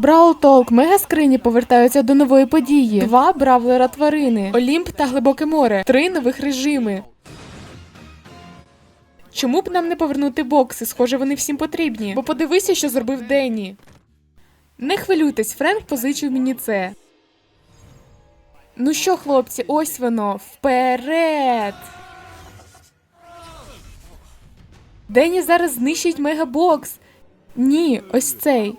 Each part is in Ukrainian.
Brawl Talk, мега скрині повертаються до нової події. Два бравлера тварини, Олімп та Глибоке море, три нових режими. Чому б нам не повернути бокси? Схоже, вони всім потрібні. Бо подивися, що зробив Денні. Не хвилюйтесь, Френк позичив мені це. Ну що, хлопці, ось воно. Вперед! Денні зараз знищить мегабокс. Ні, ось цей.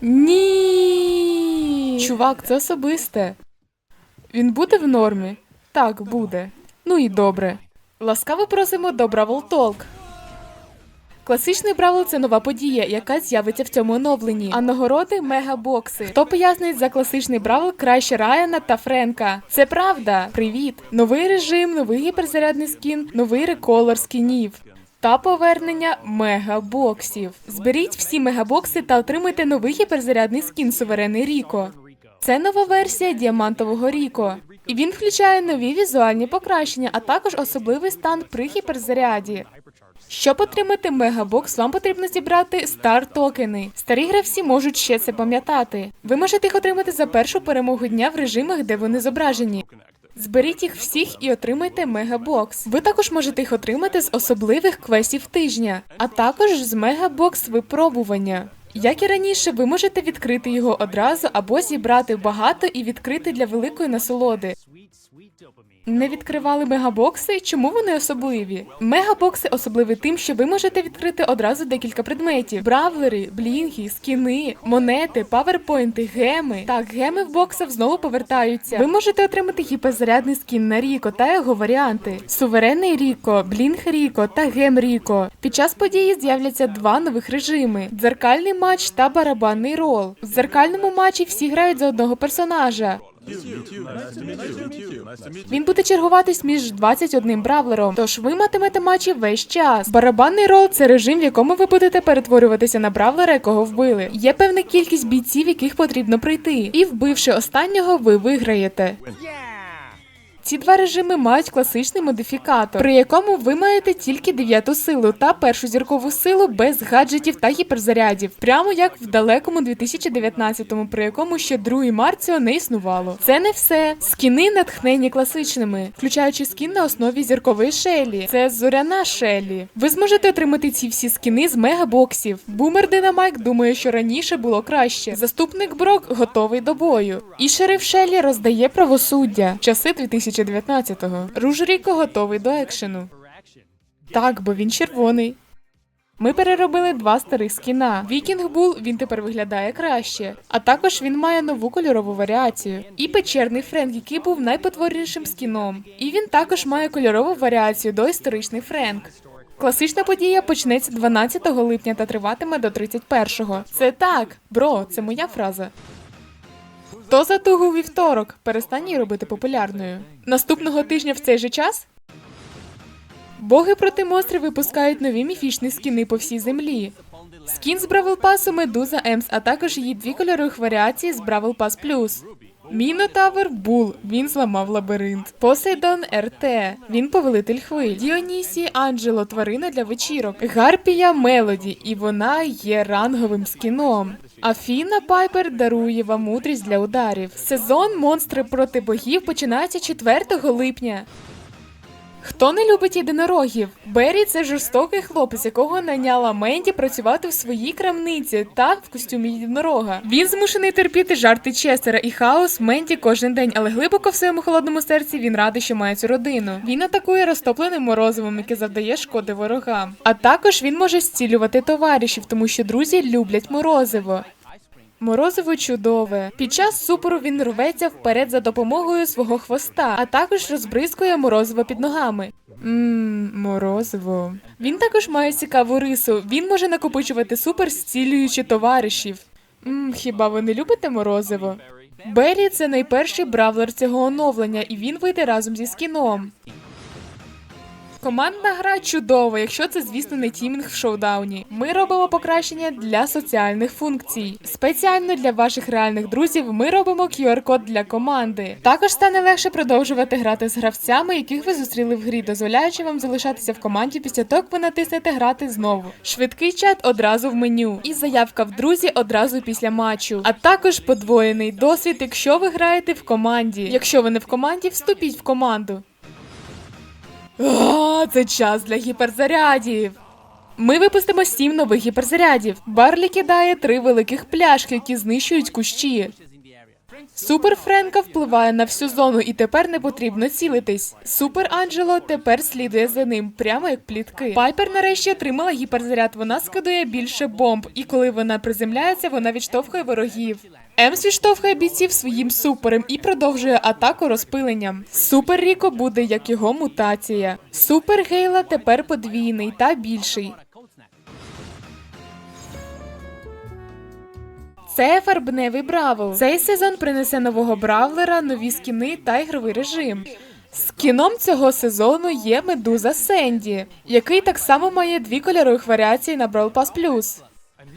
Ні. Чувак, це особисте. Він буде в нормі? Так, буде. Ну і добре. Ласкаво просимо до Бравл Толк. Класичний Бравл це нова подія, яка з'явиться в цьому оновленні. А нагороди мегабокси. Хто пояснить за класичний Бравл краще Райана та Френка? Це правда. Привіт! Новий режим, новий гіперзарядний скін, новий реколор скінів. Та повернення мегабоксів. Зберіть всі мегабокси та отримайте новий гіперзарядний скін Суверенний Ріко. Це нова версія діамантового Ріко. І він включає нові візуальні покращення, а також особливий стан при гіперзаряді. Щоб отримати мегабокс, вам потрібно зібрати стар токени. Старі гравці можуть ще це пам'ятати. Ви можете їх отримати за першу перемогу дня в режимах, де вони зображені. Зберіть їх всіх і отримайте мегабокс. Ви також можете їх отримати з особливих квестів тижня, а також з мегабокс випробування. Як і раніше, ви можете відкрити його одразу або зібрати багато і відкрити для великої насолоди. Не відкривали мегабокси? Чому вони особливі? Мегабокси особливі тим, що ви можете відкрити одразу декілька предметів: бравлери, блінги, скіни, монети, паверпойнти, геми. Так, геми в боксах знову повертаються. Ви можете отримати гіперзарядний скін на Ріко та його варіанти: суверенний Ріко, блінг Ріко та гем Ріко. Під час події з'являться два нових режими: дзеркальний матч та барабанний рол. В дзеркальному матчі всі грають за одного персонажа. Він буде чергуватись між 21 бравлером, тож ви матимете матчі весь час. Барабанний рол це режим, в якому ви будете перетворюватися на бравлера, якого вбили. Є певна кількість бійців, яких потрібно пройти, і вбивши останнього, ви виграєте. Ці два режими мають класичний модифікатор, при якому ви маєте тільки дев'яту силу та першу зіркову силу без гаджетів та гіперзарядів, прямо як в далекому 2019-му, при якому ще другий Марціо не існувало. Це не все. Скіни натхнені класичними, включаючи скін на основі зіркової шелі. Це зоряна шелі. Ви зможете отримати ці всі скіни з мегабоксів. Бумер Динамайк думає, що раніше було краще. Заступник Брок готовий до бою. І шериф Шелі роздає правосуддя. Часи 2019-го. Руж Ріко готовий до екшену. Так, бо він червоний. Ми переробили два старих скіна. Вікінг Бул він тепер виглядає краще. А також він має нову кольорову варіацію. І печерний Френк, який був найпотворнішим скіном. І він також має кольорову варіацію до історичний Френк. Класична подія почнеться 12 липня та триватиме до 31-го. Це так, бро, це моя фраза. То за тугу вівторок. Перестань її робити популярною. Наступного тижня в цей же час Боги проти монстрів випускають нові міфічні скіни по всій землі. Скін з Бравл Пасу Медуза Емс, а також її дві кольорових варіації з Бравл Пас Плюс. Мінотавр Бул, він зламав лабіринт. Посейдон РТ, він повелитель хвиль. Діонісі Анджело, тварина для вечірок. Гарпія Мелоді, і вона є ранговим скіном. Афіна Пайпер дарує вам мудрість для ударів. Сезон монстри проти богів починається 4 липня. Хто не любить єдинорогів? Беррі це жорстокий хлопець, якого найняла Менді працювати в своїй крамниці, так в костюмі єдинорога. Він змушений терпіти жарти Честера і хаос Менді кожен день, але глибоко в своєму холодному серці він радий, що має цю родину. Він атакує розтопленим морозивом, яке завдає шкоди ворогам. А також він може зцілювати товаришів, тому що друзі люблять морозиво. Морозиво чудове. Під час супору він рветься вперед за допомогою свого хвоста, а також розбризкує морозиво під ногами. Ммм, морозиво. Він також має цікаву рису. Він може накопичувати супер, зцілюючи товаришів. Ммм, хіба ви не любите морозиво? Беррі це найперший бравлер цього оновлення, і він вийде разом зі скіном. Командна гра чудова, якщо це, звісно, не тімінг в шоудауні. Ми робимо покращення для соціальних функцій. Спеціально для ваших реальних друзів ми робимо QR-код для команди. Також стане легше продовжувати грати з гравцями, яких ви зустріли в грі, дозволяючи вам залишатися в команді після того, як ви натиснете грати знову. Швидкий чат одразу в меню, і заявка в друзі одразу після матчу. А також подвоєний досвід, якщо ви граєте в команді. Якщо ви не в команді, вступіть в команду. А, це час для гіперзарядів. Ми випустимо сім нових гіперзарядів. Барлі кидає три великих пляшки, які знищують кущі. Супер Френка впливає на всю зону і тепер не потрібно цілитись. Супер Анджело тепер слідує за ним, прямо як плітки. Пайпер нарешті отримала гіперзаряд. Вона скидує більше бомб, і коли вона приземляється, вона відштовхує ворогів. Емс відштовхує бійців своїм супером і продовжує атаку розпиленням. Супер Ріко буде як його мутація. Супер Гейла тепер подвійний та більший. Це фарбневий Бравл. Цей сезон принесе нового бравлера, нові скіни та ігровий режим. Скіном цього сезону є медуза Сенді, який так само має дві кольорових варіації на Brawl Pass.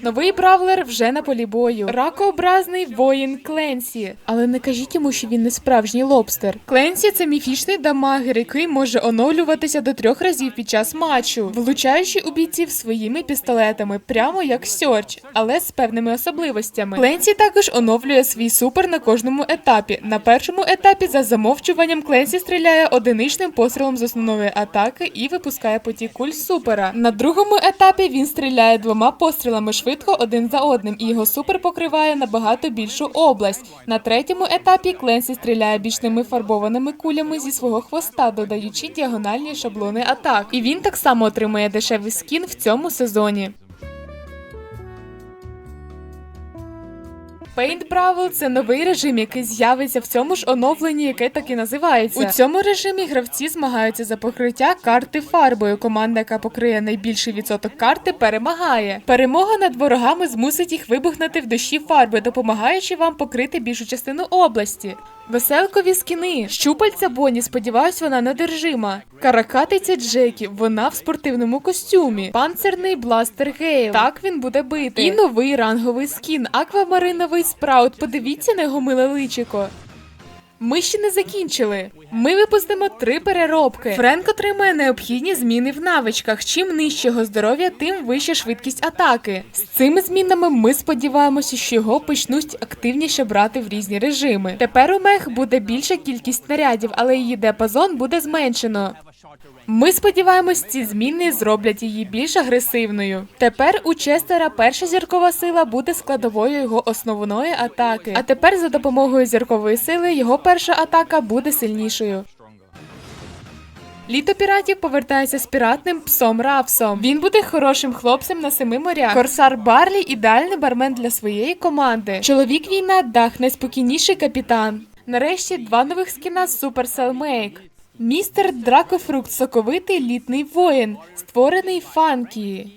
Новий бравлер вже на полі бою. Ракообразний воїн Кленсі. Але не кажіть йому, що він не справжній лобстер. Кленсі це міфічний дамагер, який може оновлюватися до трьох разів під час матчу, влучаючи у бійців своїми пістолетами, прямо як Сьорч, але з певними особливостями. Кленсі також оновлює свій супер на кожному етапі. На першому етапі за замовчуванням Кленсі стріляє одиничним пострілом з основної атаки і випускає потік куль супера. На другому етапі він стріляє двома пострілами швидко один за одним, і його супер покриває набагато більшу область. На третьому етапі Кленсі стріляє бічними фарбованими кулями зі свого хвоста, додаючи діагональні шаблони атак. І він так само отримує дешевий скін в цьому сезоні. Paint Brawl – це новий режим, який з'явиться в цьому ж оновленні, яке так і називається. У цьому режимі гравці змагаються за покриття карти фарбою. Команда, яка покриє найбільший відсоток карти, перемагає. Перемога над ворогами змусить їх вибухнути в дощі фарби, допомагаючи вам покрити більшу частину області. Веселкові скіни. Щупальця Бонні, сподіваюсь, вона недержима. Каракатиця Джекі, вона в спортивному костюмі. Панцерний бластер Гейл. Так він буде бити. І новий ранговий скін. Аквамариновий спраут. Подивіться на його миле личико. Ми ще не закінчили. Ми випустимо три переробки. Френк отримує необхідні зміни в навичках. Чим нижче його здоров'я, тим вища швидкість атаки. З цими змінами ми сподіваємося, що його почнуть активніше брати в різні режими. Тепер у мех буде більша кількість снарядів, але її диапазон буде зменшено. Ми сподіваємось, ці зміни зроблять її більш агресивною. Тепер у Честера перша зіркова сила буде складовою його основної атаки. А тепер за допомогою зіркової сили його перша атака буде сильнішою. Літо піратів повертається з піратним псом Рафсом. Він буде хорошим хлопцем на семи морях. Корсар Барлі ідеальний бармен для своєї команди. Чоловік війна дах, найспокійніший капітан. Нарешті два нових скіна з Make. Містер Дракофрукт соковитий літний воїн, створений фанкі.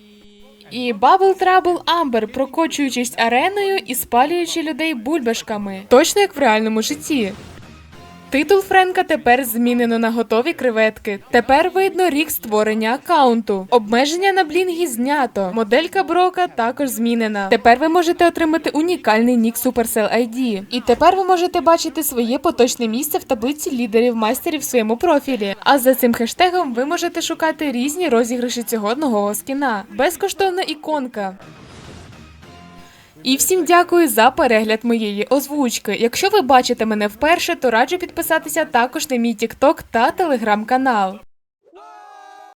І Бабл Трабл Амбер, прокочуючись ареною і спалюючи людей бульбашками. Точно як в реальному житті. Титул Френка тепер змінено на готові креветки. Тепер видно рік створення аккаунту. Обмеження на блінгі знято. Моделька Брока також змінена. Тепер ви можете отримати унікальний нік Supercell ID. І тепер ви можете бачити своє поточне місце в таблиці лідерів майстерів в своєму профілі. А за цим хештегом ви можете шукати різні розіграші цього нового скіна. Безкоштовна іконка. І всім дякую за перегляд моєї озвучки. Якщо ви бачите мене вперше, то раджу підписатися також на мій TikTok та телеграм-канал.